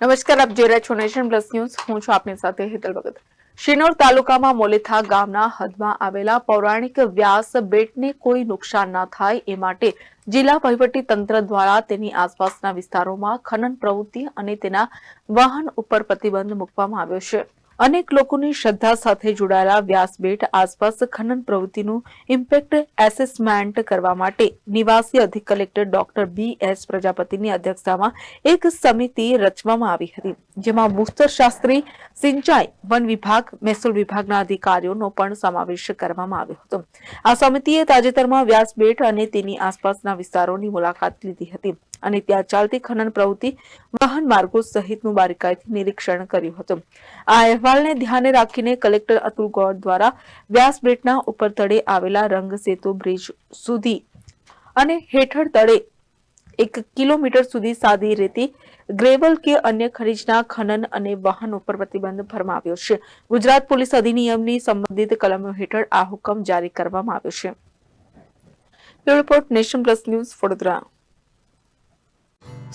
નમસ્કાર, આપ જોઈ રહ્યા છો નેશન પ્લસ ન્યૂઝ. હું છું આપની સાથે હેતલ ભગત. શિનોર તાલુકામાં મોલેથા ગામના હદમાં આવેલા પૌરાણિક વ્યાસ બેટને કોઈ નુકસાન ના થાય એ માટે જિલ્લા વહીવટી તંત્ર દ્વારા તેની આસપાસના વિસ્તારોમાં ખનન પ્રવૃત્તિ અને તેના વાહન ઉપર પ્રતિબંધ મૂકવામાં આવ્યો છે. અનેક લોકોની શ્રદ્ધા સાથે જોડાયેલા વ્યાસબેટ આસપાસ ખનન પ્રવૃત્તિનું ઇમ્પેક્ટ એસેસમેન્ટ કરવા માટે નિવાસી અધિક કલેક્ટર ડોક્ટર બી એસ પ્રજાપતિની અધ્યક્ષતામાં એક સમિતિ રચવામાં આવી હતી, જેમાં ભૂસ્તર શાસ્ત્રી સિંચાઈ વન વિભાગ, મહેસૂલ વિભાગના અધિકારીઓનો પણ સમાવેશ કરવામાં આવ્યો હતો. આ સમિતિએ તાજેતરમાં વ્યાસબેટ અને તેની આસપાસના વિસ્તારોની મુલાકાત લીધી હતી. અને ત્યાં ચાલતી ખનન પ્રવૃત્તિ વાહન માર્ગો સહિતનું બારીકાઈથી નિરીક્ષણ કર્યું હતું. આ અહેવાલને ધ્યાને રાખીને કલેક્ટર અતુલ ગૌર દ્વારા વ્યાસબેટના ઉપર તળે આવેલા રંગ સેતુ બ્રિજ સુધી અને હેઠળ તળે એક કિલોમીટર સુધી સાદી રેતી, ગ્રેવલ કે અન્ય ખનીજના ખનન અને વાહન ઉપર પ્રતિબંધ ફરમાવ્યો છે. ગુજરાત પોલીસ અધિનિયમની સંબંધિત કલમો હેઠળ આ હુકમ જારી કરવામાં આવ્યો છે. Report Nation Plus News Vadodara.